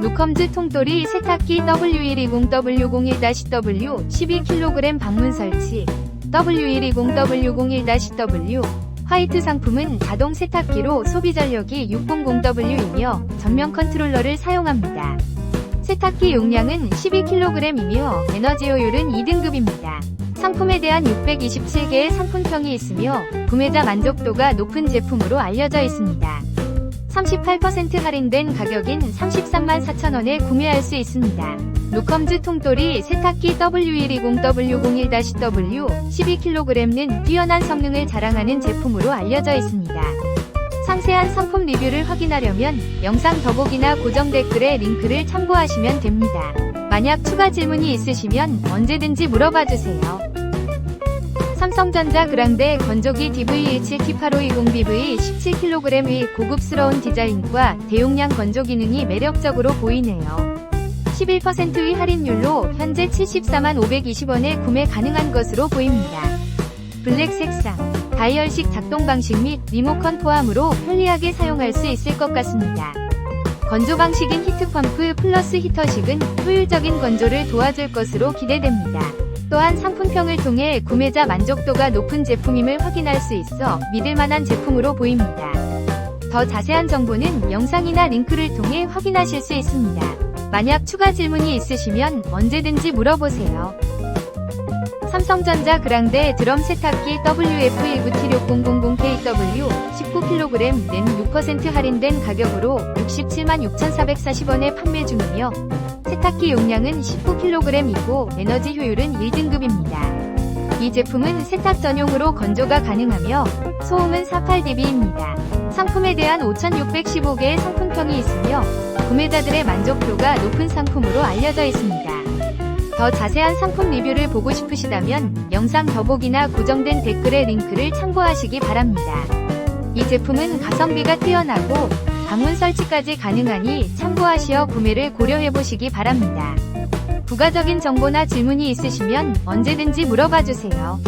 루컴즈 통돌이 세탁기 W120W01-W 12kg 방문 설치 W120W01-W 화이트 상품은 자동 세탁기로 소비 전력이 600W이며 전면 컨트롤러를 사용합니다. 세탁기 용량은 12kg이며 에너지 효율은 2등급입니다. 상품에 대한 627개의 상품평이 있으며 구매자 만족도가 높은 제품으로 알려져 있습니다. 38% 할인된 가격인 33만 4천원에 구매할 수 있습니다. 루컴즈 통돌이 세탁기 W120W01-W 12kg는 뛰어난 성능을 자랑하는 제품으로 알려져 있습니다. 상세한 상품 리뷰를 확인하려면 영상 더보기나 고정 댓글에 링크를 참고하시면 됩니다. 만약 추가 질문이 있으시면 언제든지 물어봐 주세요. 삼성전자 그랑데 건조기 DVH-T8520BV 17kg의 고급스러운 디자인과 대용량 건조 기능이 매력적으로 보이네요. 11%의 할인율로 현재 74만 520원에 구매 가능한 것으로 보입니다. 블랙 색상, 다이얼식 작동 방식 및 리모컨 포함으로 편리하게 사용할 수 있을 것 같습니다. 건조 방식인 히트펌프 플러스 히터식은 효율적인 건조를 도와줄 것으로 기대됩니다. 또한 상품평을 통해 구매자 만족도가 높은 제품임을 확인할 수 있어 믿을만한 제품으로 보입니다. 더 자세한 정보는 영상이나 링크를 통해 확인하실 수 있습니다. 만약 추가 질문이 있으시면 언제든지 물어보세요. 삼성전자 그랑데 드럼 세탁기 WF1976000KW 19kg는 6% 할인된 가격으로 67만 6,440원에 판매 중이며 세탁기 용량은 19kg이고 에너지 효율은 1등급입니다. 이 제품은 세탁 전용으로 건조가 가능하며 소음은 48dB입니다. 상품에 대한 5,615개의 상품평이 있으며 구매자들의 만족도가 높은 상품으로 알려져 있습니다. 더 자세한 상품 리뷰를 보고 싶으시다면 영상 더보기나 고정된 댓글의 링크를 참고하시기 바랍니다. 이 제품은 가성비가 뛰어나고 방문 설치까지 가능하니 참고하시어 구매를 고려해보시기 바랍니다. 부가적인 정보나 질문이 있으시면 언제든지 물어봐 주세요.